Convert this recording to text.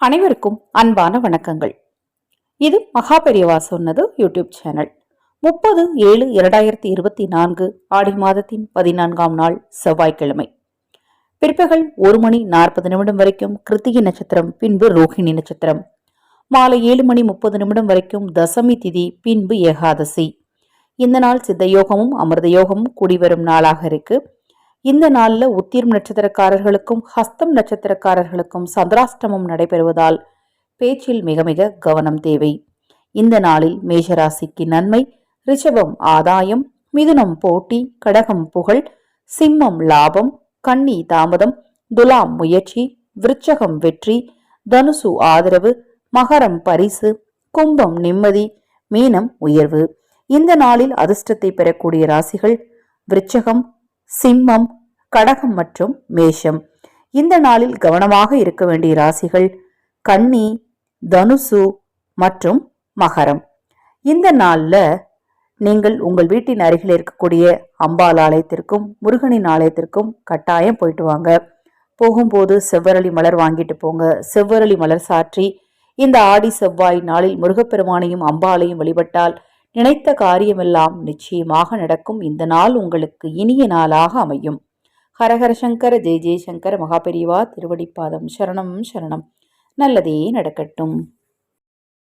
அனைவருக்கும் அன்பான வணக்கங்கள். இது மகாபெரியவா சொன்னது யூடியூப் சேனல். முப்பது ஏழு இரண்டாயிரத்தி இருபத்தி நான்கு ஆடி மாதத்தின் பதினான்காம் நாள் செவ்வாய்க்கிழமை. பிற்பகல் ஒரு மணி நாற்பது நிமிடம் வரைக்கும் கிருத்திகை நட்சத்திரம் பின்பு ரோஹிணி நட்சத்திரம். மாலை ஏழு மணி முப்பது நிமிடம் வரைக்கும் தசமி திதி பின்பு ஏகாதசி. இந்த நாள் சித்த யோகமும் அமிர்த யோகமும் கூடிவரும் நாளாக இருக்குது இந்த நாளில் உத்திரம் நட்சத்திரக்காரர்களுக்கும் ஹஸ்தம் நட்சத்திரக்காரர்களுக்கும் சந்திராஷ்டமம் நடைபெறுவதால் பேச்சில் மிக மிக கவனம் தேவை. இந்த நாளில் மேஷராசிக்கு நன்மை ரிஷபம் ஆதாயம் மிதுனம் போட்டி கடகம் புகழ் சிம்மம் லாபம் கன்னி தாமதம் துலாம் முயற்சி விருச்சகம் வெற்றி தனுசு ஆதரவு மகரம் பரிசு கும்பம் நிம்மதி மீனம் உயர்வு. இந்த நாளில் அதிர்ஷ்டத்தை பெறக்கூடிய ராசிகள் விருச்சகம் சிம்மம் கடகம் மற்றும் மேஷம். இந்த நாளில் கவனமாக இருக்க வேண்டிய ராசிகள் கன்னி தனுசு மற்றும் மகரம். இந்த நாளில் நீங்கள் உங்கள் வீட்டின் அருகில் இருக்கக்கூடிய அம்பாள் ஆலயத்திற்கும் முருகனின் ஆலயத்திற்கும் கட்டாயம் போயிட்டு வாங்க. போகும்போது செவ்வரளி மலர் வாங்கிட்டு போங்க. செவ்வரளி மலர் சாற்றி இந்த ஆடி செவ்வாய் நாளில் முருகப்பெருமானையும் அம்பாளையும் வழிபட்டால் நினைத்த காரியமெல்லாம் நிச்சயமாக நடக்கும். இந்த நாள் உங்களுக்கு இனிய நாளாக அமையும். ஹரஹர சங்கர ஜெய் ஜெய்சங்கர மகாபெரிவா திருவடிப்பாதம் சரணம் சரணம். நல்லதே நடக்கட்டும்.